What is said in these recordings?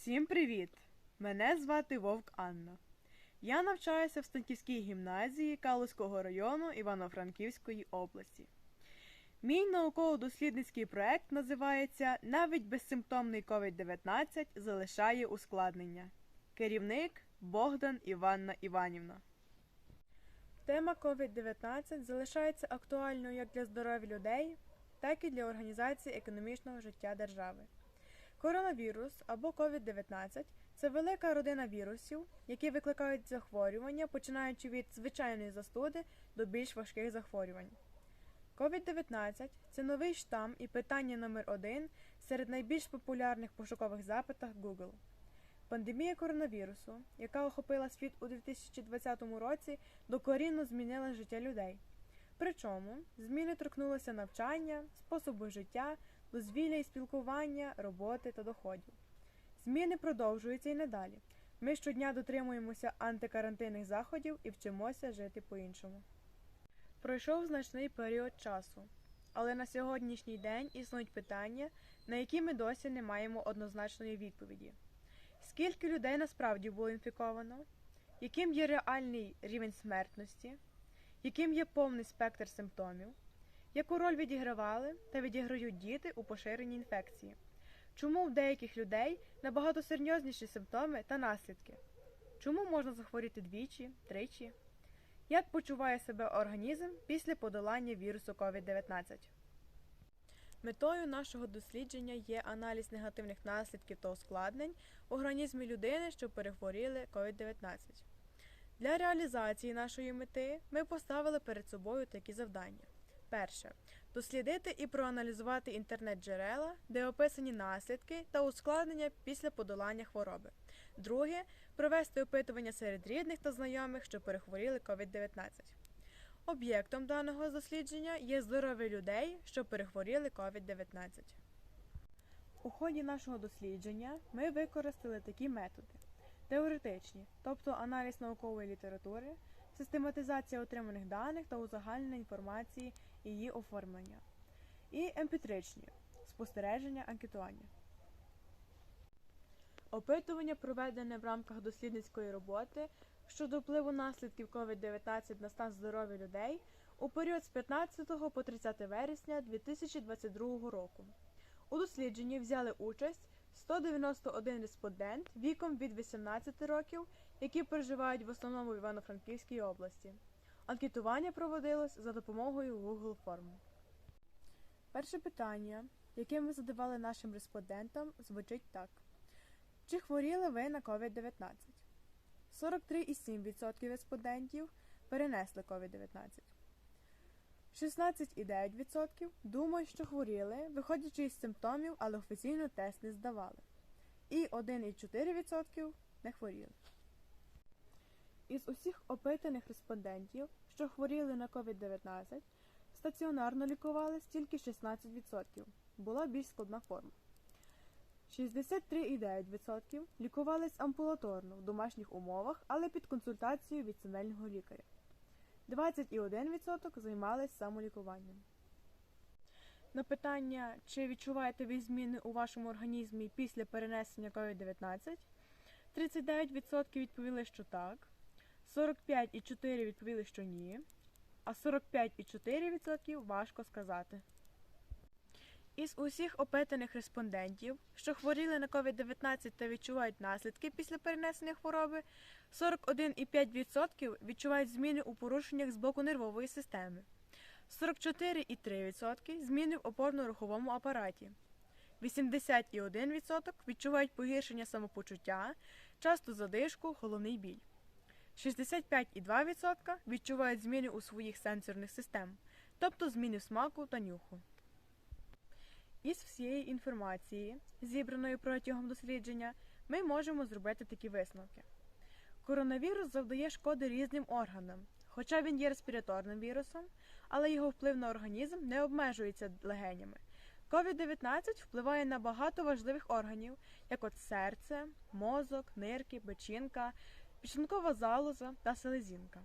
Всім привіт! Мене звати Вовк Анна. Я навчаюся в Станківській гімназії Калузького району Івано-Франківської області. Мій науково-дослідницький проект називається Навіть безсимптомний COVID-19 залишає ускладнення. Керівник Богдан Іванна Іванівна. Тема COVID-19 залишається актуальною як для здоров'я людей, так і для організації економічного життя держави. Коронавірус або COVID-19 це велика родина вірусів, які викликають захворювання, починаючи від звичайної застуди до більш важких захворювань. COVID-19 це новий штам і питання номер один серед найбільш популярних пошукових запитах Google. Пандемія коронавірусу, яка охопила світ у 2020 році, докорінно змінила життя людей. Причому зміни торкнулися навчання, способу життя, дозвілля і спілкування, роботи та доходів. Зміни продовжуються і надалі. Ми щодня дотримуємося антикарантинних заходів і вчимося жити по-іншому. Пройшов значний період часу, але на сьогоднішній день існують питання, на які ми досі не маємо однозначної відповіді. Скільки людей насправді було інфіковано? Яким є реальний рівень смертності? Яким є повний спектр симптомів? Яку роль відігравали та відіграють діти у поширенні інфекції? Чому в деяких людей набагато серйозніші симптоми та наслідки? Чому можна захворіти двічі, тричі? Як почуває себе організм після подолання вірусу COVID-19? Метою нашого дослідження є аналіз негативних наслідків та ускладнень в організмі людини, що перехворіли COVID-19. Для реалізації нашої мети ми поставили перед собою такі завдання. Перше дослідити і проаналізувати інтернет-джерела, де описані наслідки та ускладнення після подолання хвороби. Друге провести опитування серед рідних та знайомих, що перехворіли COVID-19. Об'єктом даного дослідження є здоров'я людей, що перехворіли COVID-19. У ході нашого дослідження ми використали такі методи: теоретичні, тобто аналіз наукової літератури, систематизація отриманих даних та узагальнення інформації і її оформлення, і емпітричні спостереження анкетування. Опитування, проведене в рамках дослідницької роботи щодо впливу наслідків COVID-19 на стан здоров'я людей у період з 15 по 30 вересня 2022 року. У дослідженні взяли участь 191 респондент віком від 18 років, які проживають в основному в Івано-Франківській області. Анкетування проводилось за допомогою Google форм. Перше питання, яке ми задавали нашим респондентам, звучить так: Чи хворіли ви на COVID-19? 43,7% респондентів перенесли COVID-19. 16,9% думають, що хворіли, виходячи із симптомів, але офіційно тест не здавали. І 1,4% не хворіли. Із усіх опитаних респондентів, що хворіли на COVID-19, стаціонарно лікувались тільки 16%. Була більш складна форма. 63,9% лікувались амбулаторно в домашніх умовах, але під консультацією від сімейного лікаря. 21% займались самолікуванням. На питання, чи відчуваєте ви зміни у вашому організмі після перенесення COVID-19, 39% відповіли, що так, 45,4% відповіли, що ні, а 45,4% важко сказати. Із усіх опитаних респондентів, що хворіли на COVID-19 та відчувають наслідки після перенесення хвороби, 41,5% відчувають зміни у порушеннях з боку нервової системи, 44,3% зміни в опорно-руховому апараті, 81% відчувають погіршення самопочуття, часто задишку, головний біль. 65,2% відчувають зміни у своїх сенсорних систем, тобто зміни в смаку та нюху. Із всієї інформації, зібраної протягом дослідження, ми можемо зробити такі висновки. Коронавірус завдає шкоди різним органам, хоча він є респіраторним вірусом, але його вплив на організм не обмежується легенями. COVID-19 впливає на багато важливих органів, як от серце, мозок, нирки, печінка, печінкова залоза та селезінка.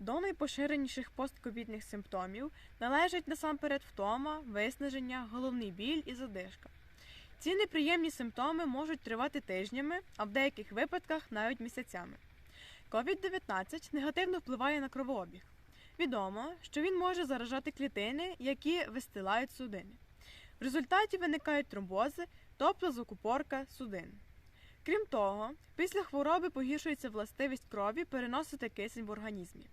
До найпоширеніших постковідних симптомів належать насамперед втома, виснаження, головний біль і задишка. Ці неприємні симптоми можуть тривати тижнями, а в деяких випадках навіть місяцями. COVID-19 негативно впливає на кровообіг. Відомо, що він може заражати клітини, які вистилають судини. В результаті виникають тромбози, тобто закупорка судин. Крім того, після хвороби погіршується властивість крові переносити кисень в організмі,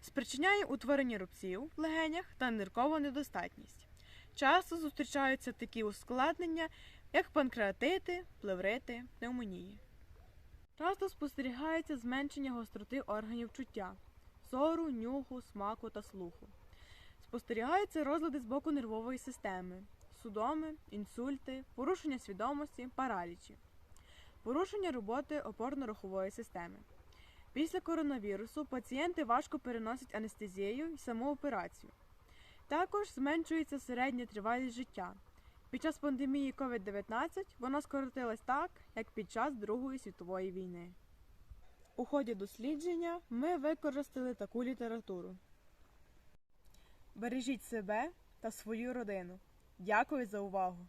спричиняє утворення рубців в легенях та ниркову недостатність. Часто зустрічаються такі ускладнення, як панкреатити, плеврити, пневмонії. Часто спостерігається зменшення гостроти органів чуття зору, нюху, смаку та слуху. Спостерігаються розлади з боку нервової системи, судоми, інсульти, порушення свідомості, паралічі, порушення роботи опорно-рухової системи. Після коронавірусу пацієнти важко переносять анестезію і саму операцію. Також зменшується середня тривалість життя. Під час пандемії COVID-19 вона скоротилась так, як під час Другої світової війни. У ході дослідження ми використали таку літературу. Бережіть себе та свою родину. Дякую за увагу!